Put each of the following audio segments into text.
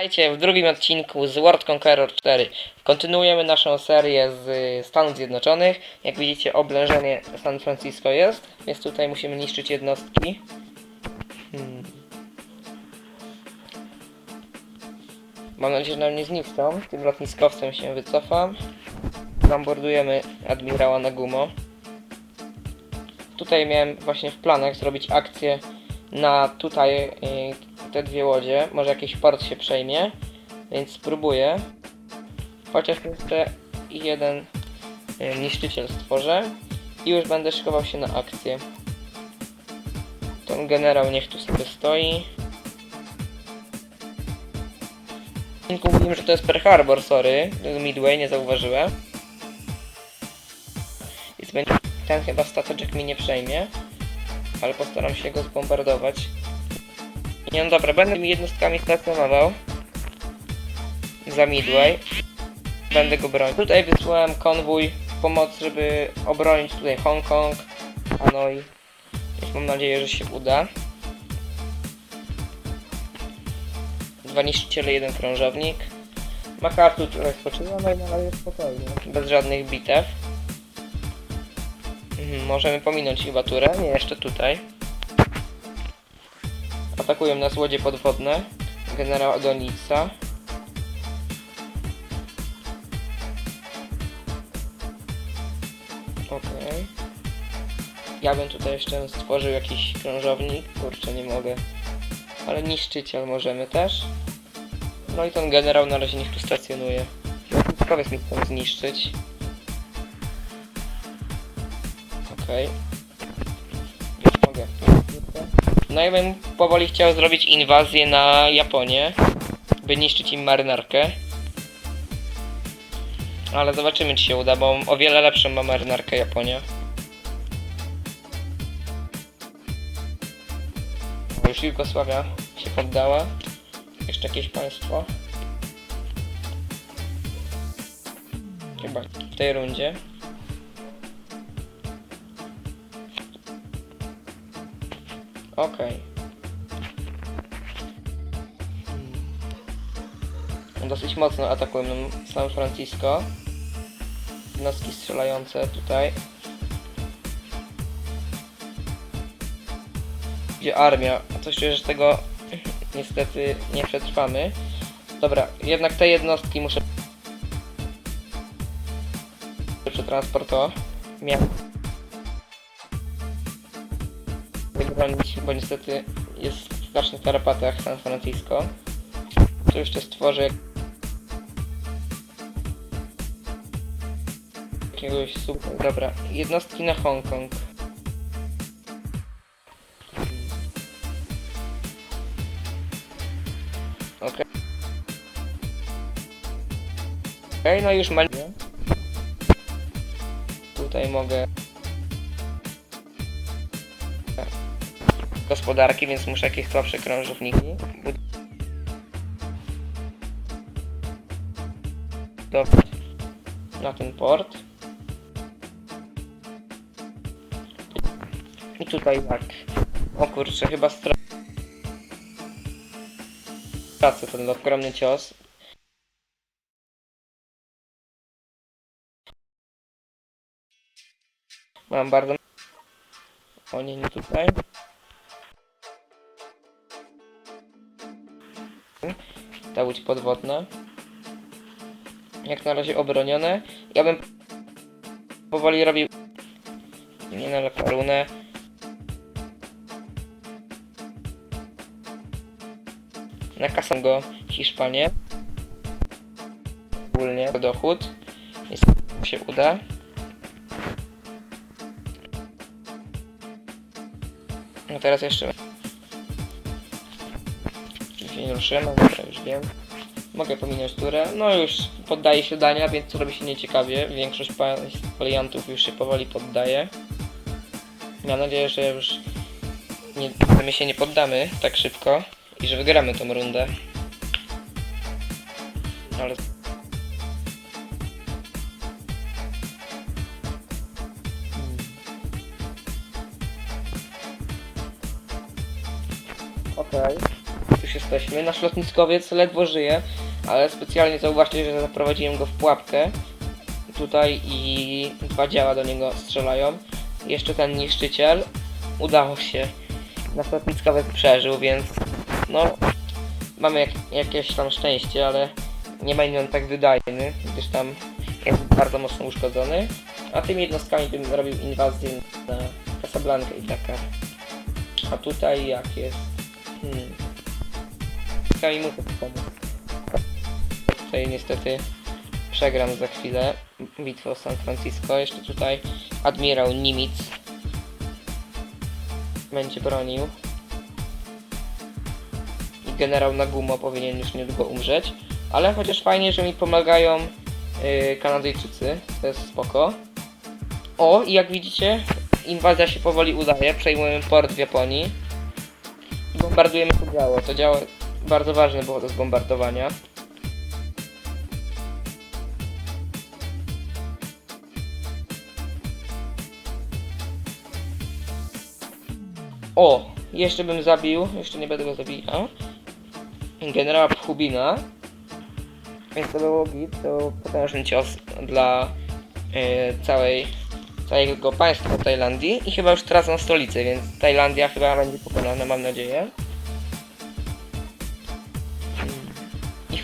Witajcie w drugim odcinku z World Conqueror 4. Kontynuujemy naszą serię z y, Stanów Zjednoczonych. Jak widzicie, oblężenie San Francisco jest, więc tutaj musimy niszczyć jednostki. Hmm. Mam nadzieję, że nam nie zniszczą. Tym lotniskowcem się wycofam. Zambordujemy admirała Nagumo. Tutaj miałem właśnie w planach zrobić akcję na tutaj y, te dwie łodzie. Może jakiś port się przejmie, więc spróbuję. Chociaż jeszcze jeden y, niszczyciel stworzę i już będę szykował się na akcję. Ten generał niech tu sobie stoi. Mówiłem, że to jest Pearl Harbor, sorry. Midway, nie zauważyłem. Będzie ten chyba stateczek mi nie przejmie. Ale postaram się go zbombardować. Nie no dobra, będę mi jednostkami stacjonował. Za Midway. Będę go bronić. Tutaj wysłałem konwój w pomoc, żeby obronić tutaj Hongkong, Hanoi. Więc mam nadzieję, że się uda. Dwa niszczyciele, jeden krążownik. MacArthur tutaj spoczywa, no i na razie spokojnie. Bez żadnych bitew. Mhm, Możemy pominąć chyba turę. Nie, jeszcze tutaj. Atakują nas łodzie podwodne. Generał Adonica. Okej. Ja bym tutaj jeszcze stworzył jakiś krążownik. Kurczę, nie mogę. Ale niszczyciel możemy też. No i ten generał na razie niech tu stacjonuje. Powiedz mi, chcą zniszczyć. Okej. Już No i bym powoli chciał zrobić inwazję na Japonię, by niszczyć im marynarkę. Ale zobaczymy, czy się uda, bo o wiele lepszą ma marynarkę Japonia. Już Jugosławia się poddała. Jeszcze jakieś państwo. Chyba w tej rundzie. Okej. Hmm. Dosyć mocno atakują nam San Francisco. Jednostki strzelające tutaj. Gdzie armia? Coś czuję, że tego niestety nie przetrwamy. Dobra, jednak te jednostki muszę przetransportować. Miałem bo niestety jest w strasznych tarapatach San Francisco. Tu jeszcze stworzę jakiegoś super. Dobra, jednostki na Hongkong. Okej. Okej, no już mal... Tutaj mogę gospodarki, więc muszę jakieś słabsze krążowniki. Budować na ten port. I tutaj tak. O kurczę, chyba stra... Tracę ten ogromny cios. Mam bardzo... O nie, nie tutaj. Ta łódź podwodna. Jak na razie obronione. Ja bym powoli robił nie na lakarunę. Nakasam go Hiszpanię. Ogólnie dochód. Jest się uda. No teraz jeszcze nie ruszymy, dobra, już wiem. Mogę pominąć turę. No już poddaje się dania, więc robi się nieciekawie. Większość foliantów już się powoli poddaje. Mam nadzieję, że już nie, my się nie poddamy tak szybko i że wygramy tą rundę. Ale Okej. Już jesteśmy. Nasz lotniskowiec ledwo żyje, ale specjalnie zauważcie, że zaprowadziłem go w pułapkę. Tutaj i dwa działa do niego strzelają. Jeszcze ten niszczyciel. Udało się. Nasz lotniskowiec przeżył, więc no mamy jak, jakieś tam szczęście, ale nie będzie on tak wydajny, gdyż tam jest bardzo mocno uszkodzony. A tymi jednostkami bym robił inwazję na Casablanca i Dakar. A tutaj jak jest? Hmm. Tutaj muszę pomóc. Tutaj niestety przegram za chwilę bitwę o San Francisco. Jeszcze tutaj admirał Nimitz będzie bronił. I generał Nagumo powinien już niedługo umrzeć. Ale chociaż fajnie, że mi pomagają yy, Kanadyjczycy. To jest spoko. O, i jak widzicie, inwazja się powoli udaje. Przejmujemy port w Japonii. I bombardujemy to działo. To działo bardzo ważne było do zbombardowania. O! Jeszcze bym zabił, jeszcze nie będę go zabijał. Generała Pchubina. Więc to było git, to potężny cios dla e, całej, całego państwa Tajlandii i chyba już tracą stolicę, więc Tajlandia chyba będzie pokonana, mam nadzieję.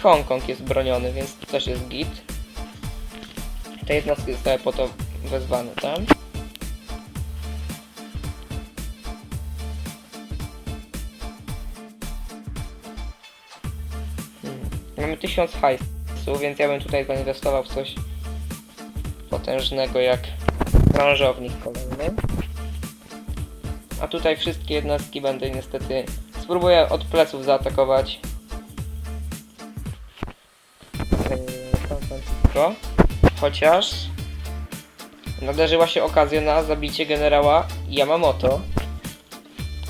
Hongkong jest broniony, więc też jest git. Te jednostki zostały po to wezwane tam. Hmm. Mamy 1000 hajsu, więc ja bym tutaj zainwestował w coś potężnego jak krążownik kolejny. A tutaj wszystkie jednostki będę niestety... Spróbuję od pleców zaatakować Chociaż nadarzyła się okazja na zabicie generała Yamamoto,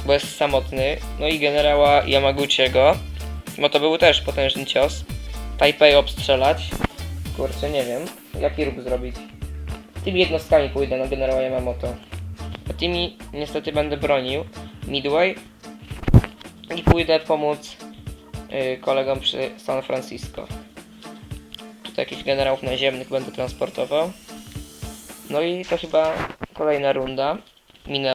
bo jest samotny, no i generała Yamaguchiego, bo to był też potężny cios. Taipei obstrzelać. Kurczę, nie wiem, jaki ruch zrobić. Tymi jednostkami pójdę na generała Yamamoto. A tymi niestety będę bronił Midway i pójdę pomóc yy, kolegom przy San Francisco. Tutaj jakichś generałów naziemnych będę transportował. No i to chyba kolejna runda. Minęła.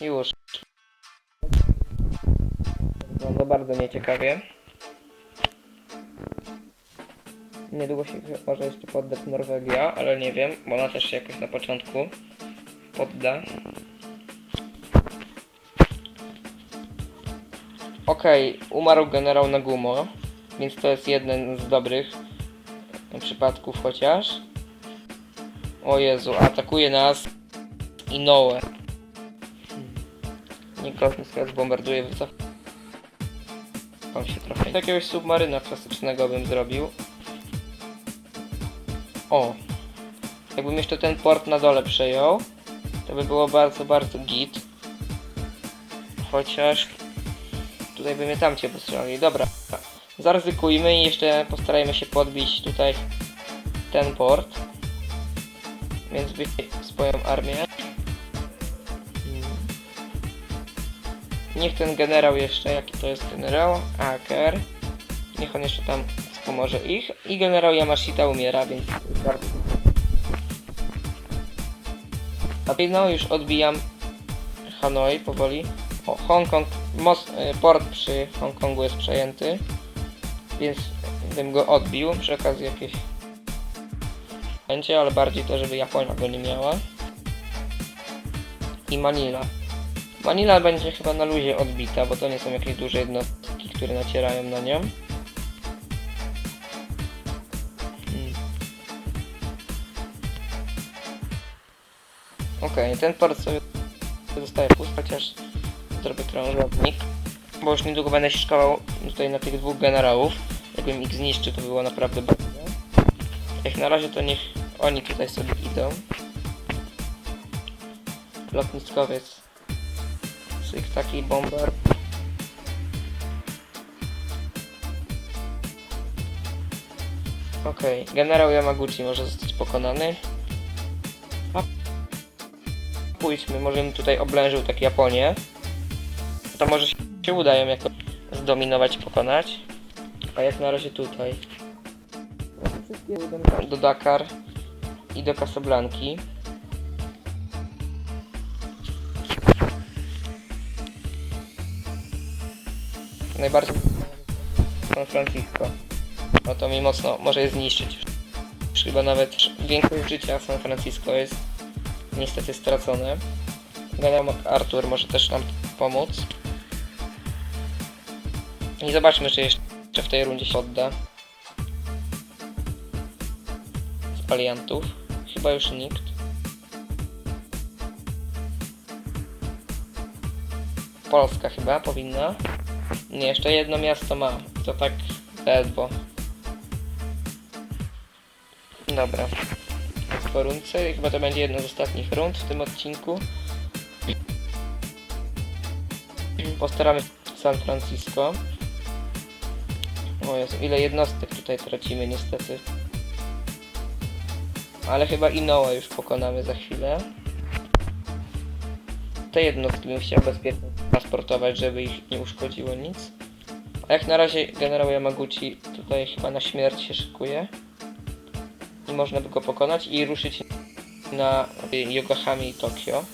Już. Wygląda bardzo nieciekawie. Niedługo się może jeszcze poddać Norwegia, ale nie wiem, bo ona też się jakoś na początku podda. Okej, umarł generał Nagumo, więc to jest jeden z dobrych przypadków chociaż. O Jezu, atakuje nas Inoue. Nikt teraz bombarduje, wycofał się trochę. Jakiegoś submaryna klasycznego bym zrobił. O! Jakbym jeszcze ten port na dole przejął, to by było bardzo, bardzo git. Chociaż tutaj by mnie tamcie postrzelali. Dobra, zaryzykujmy i jeszcze postarajmy się podbić tutaj ten port. Więc wyjść swoją armię. Niech ten generał jeszcze, jaki to jest generał? Aker. Niech on jeszcze tam wspomoże ich. I generał Yamashita umiera, więc bardzo... No już odbijam Hanoi powoli. O, Hongkong, most, y, port przy Hongkongu jest przejęty, więc bym go odbił przy okazji jakieś będzie, ale bardziej to, żeby Japonia go nie miała. I Manila. Manila będzie chyba na luzie odbita, bo to nie są jakieś duże jednostki, które nacierają na nią. Hmm. Okej, ten port sobie zostaje pusty, chociaż zrobię krążownik, bo już niedługo będę się szkował tutaj na tych dwóch generałów. Jakbym ich zniszczył, to było naprawdę bardzo. Jak na razie to niech oni tutaj sobie idą. Lotniskowiec. Syk taki bomber. Okej, generał Yamaguchi może zostać pokonany. Pójdźmy, może bym tutaj oblężył tak Japonię. To może się uda ją jakoś zdominować pokonać. A jak na razie tutaj. Do Dakar i do Casablanki. Najbardziej San Francisco. No to mi mocno może je zniszczyć. Chyba nawet większość życia San Francisco jest niestety stracone. Generał Arthur może też nam pomóc. I zobaczmy, czy jeszcze w tej rundzie się odda. Z aliantów. Chyba już nikt. Polska chyba powinna. Nie, jeszcze jedno miasto ma. To tak ledwo. Dobra. Po rundce. Chyba to będzie jedna z ostatnich rund w tym odcinku. Postaramy San Francisco. O Jezu, ile jednostek tutaj tracimy niestety. Ale chyba Inoue już pokonamy za chwilę. Te jednostki bym chciał bezpiecznie transportować, żeby ich nie uszkodziło nic. A jak na razie generał Yamaguchi tutaj chyba na śmierć się szykuje. I można by go pokonać i ruszyć na y, Yokohamie i Tokio.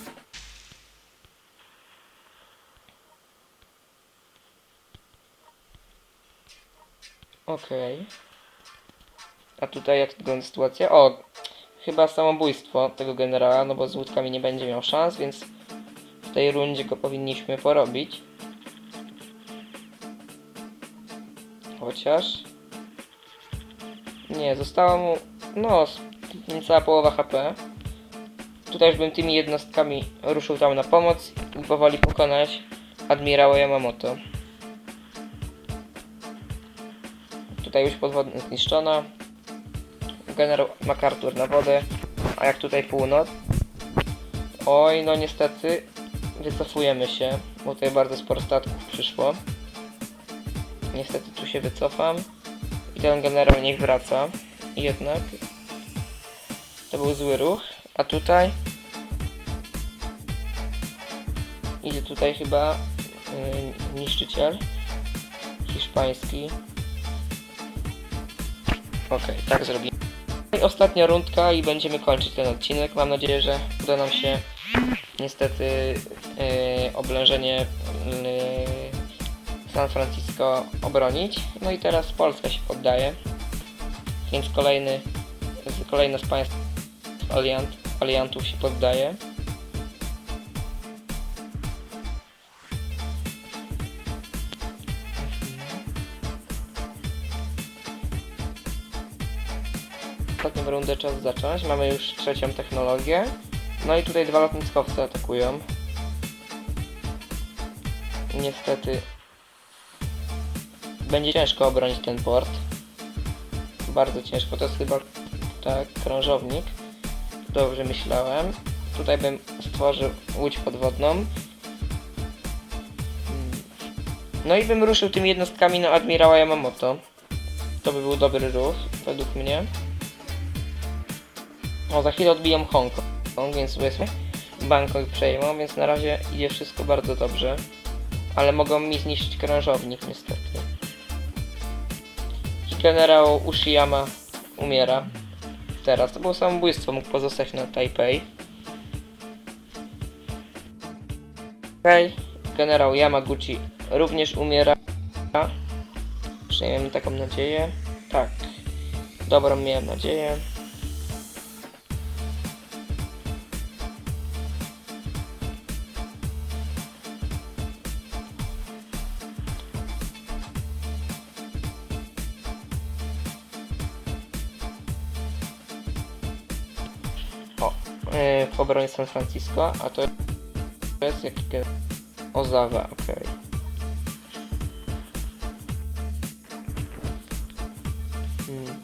Okej. A tutaj jak wygląda sytuacja? O, chyba samobójstwo tego generała, no bo z łódkami nie będzie miał szans, więc w tej rundzie go powinniśmy porobić. Chociaż... Nie, została mu... No, niecała połowa HP. Tutaj już bym tymi jednostkami ruszył tam na pomoc i powoli pokonać admirała Yamamoto. Tutaj już podwodna zniszczona. Generał MacArthur na wodę. A jak tutaj północ? Oj, no niestety wycofujemy się, bo tutaj bardzo sporo statków przyszło. Niestety tu się wycofam. I ten generał niech wraca. Jednak to był zły ruch. A tutaj idzie tutaj chyba yy, niszczyciel hiszpański. Okej, tak zrobimy. I ostatnia rundka i będziemy kończyć ten odcinek. Mam nadzieję, że uda nam się niestety yy, oblężenie yy, San Francisco obronić. No i teraz Polska się poddaje. Więc kolejny, kolejne z państw aliant, aliantów się poddaje. Ostatnią rundę czas zacząć. Mamy już trzecią technologię. No i tutaj dwa lotniskowce atakują. Niestety będzie ciężko obronić ten port. Bardzo ciężko. To jest chyba tak, krążownik. Dobrze myślałem. Tutaj bym stworzył łódź podwodną. Hmm. No i bym ruszył tymi jednostkami na admirała Yamamoto. To by był dobry ruch, według mnie. O, za chwilę odbijam Hongkong, więc powiedzmy Bangkok przejmą, więc na razie idzie wszystko bardzo dobrze. Ale mogą mi zniszczyć krążownik niestety. Generał Ushiyama umiera. Teraz to było samobójstwo, mógł pozostać na Taipei. Okej, generał Yamaguchi również umiera. Przynajmniej taką nadzieję. Tak, dobrą miałem nadzieję. Obronie San Francisco, a to jest jaki gen- Ozawa, okej. Hmm.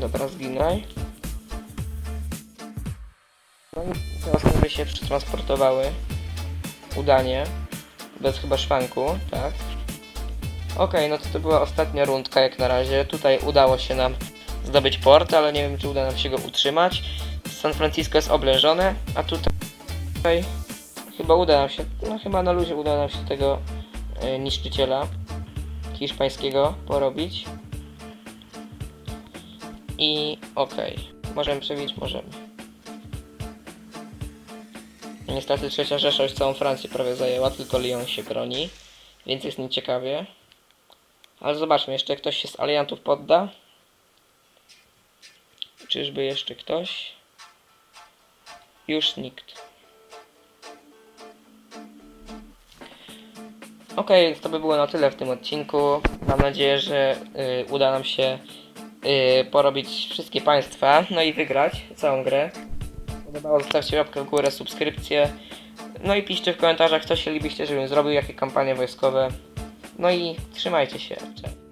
Dobra, zginaj. No i teraz niby się przetransportowały. Udanie. Bez chyba szwanku, tak. Okej, no to to była ostatnia rundka jak na razie. Tutaj udało się nam zdobyć port, ale nie wiem czy uda nam się go utrzymać. San Francisco jest oblężone, a tutaj chyba uda nam się, no chyba na luzie uda nam się tego e, niszczyciela hiszpańskiego porobić. I okej, możemy przebić, możemy. Niestety trzecia Rzesza już całą Francję prawie zajęła, tylko Lyon się broni, więc jest nieciekawie. Ale zobaczmy, jeszcze ktoś się z aliantów podda. Czyżby jeszcze ktoś? Już nikt. Więc to by było na tyle w tym odcinku. Mam nadzieję, że y, uda nam się y, porobić wszystkie państwa, no i wygrać całą grę. Podobało, zostawcie łapkę w górę, subskrypcję. No i piszcie w komentarzach, co chcielibyście, żebym zrobił, jakie kampanie wojskowe. No i trzymajcie się. Cześć.